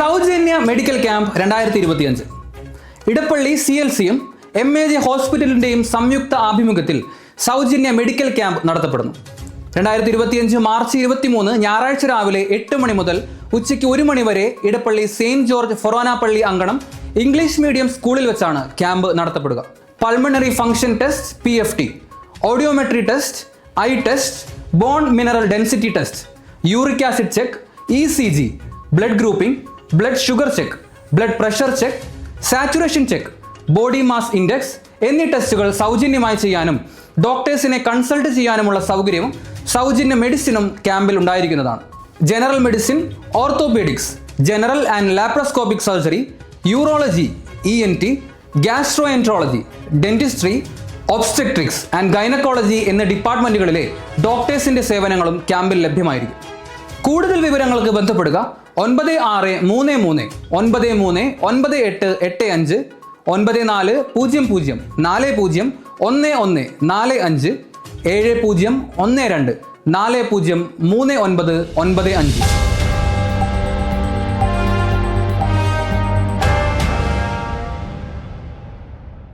സൗജന്യ medical camp രണ്ടായിരത്തി ഇരുപത്തിയഞ്ച് ഇടപ്പള്ളി സി എൽ സിയും എം എ ജെ ഹോസ്പിറ്റലിന്റെയും സംയുക്ത ആഭിമുഖ്യത്തിൽ സൗജന്യ മെഡിക്കൽ ക്യാമ്പ് നടത്തപ്പെടുന്നു. രണ്ടായിരത്തി ഇരുപത്തിയഞ്ച് മാർച്ച് ഇരുപത്തിമൂന്ന് ഞായറാഴ്ച രാവിലെ എട്ട് മണി മുതൽ ഉച്ചയ്ക്ക് ഒരു മണി വരെ ഇടപ്പള്ളി സെയിന്റ് ജോർജ് ഫൊറോനാപ്പള്ളി അങ്കണം ഇംഗ്ലീഷ് മീഡിയം സ്കൂളിൽ വെച്ചാണ് camp നടത്തപ്പെടുക. Pulmonary function test P F T audiometry test eye test bone mineral density test uric acid check E C G blood grouping blood sugar check blood pressure check saturation check body mass index എന്നീ ടെസ്റ്റുകൾ സൗജന്യമായി ചെയ്യാനും ഡോക്ടേഴ്സിനെ consult ചെയ്യാനുമുള്ള സൗകര്യവും സൗജന്യ മെഡിസിനും ക്യാമ്പിൽ ഉണ്ടായിരിക്കുന്നതാണ്. General medicine orthopaedics general and laparoscopic surgery urology E N T gastroenterology dentistry obstetrics and gynaecology എന്ന ഡിപ്പാർട്ട്മെന്റുകളിലെ ഡോക്ടേഴ്സിന്റെ സേവനങ്ങളും ക്യാമ്പിൽ ലഭ്യമായിരിക്കും. കൂടുതൽ വിവരങ്ങൾക്ക് ബന്ധപ്പെടുക ഒൻപത് ആറ് മൂന്ന് മൂന്ന് ഒൻപത് മൂന്ന് ഒൻപത് എട്ട് എട്ട് അഞ്ച് ഒൻപത് നാല് പൂജ്യം പൂജ്യം നാല് പൂജ്യം ഒന്ന് ഒന്ന് നാല് അഞ്ച് ഏഴ് പൂജ്യം ഒന്ന് രണ്ട് നാല് പൂജ്യം മൂന്ന് ഒൻപത് ഒൻപത് അഞ്ച്.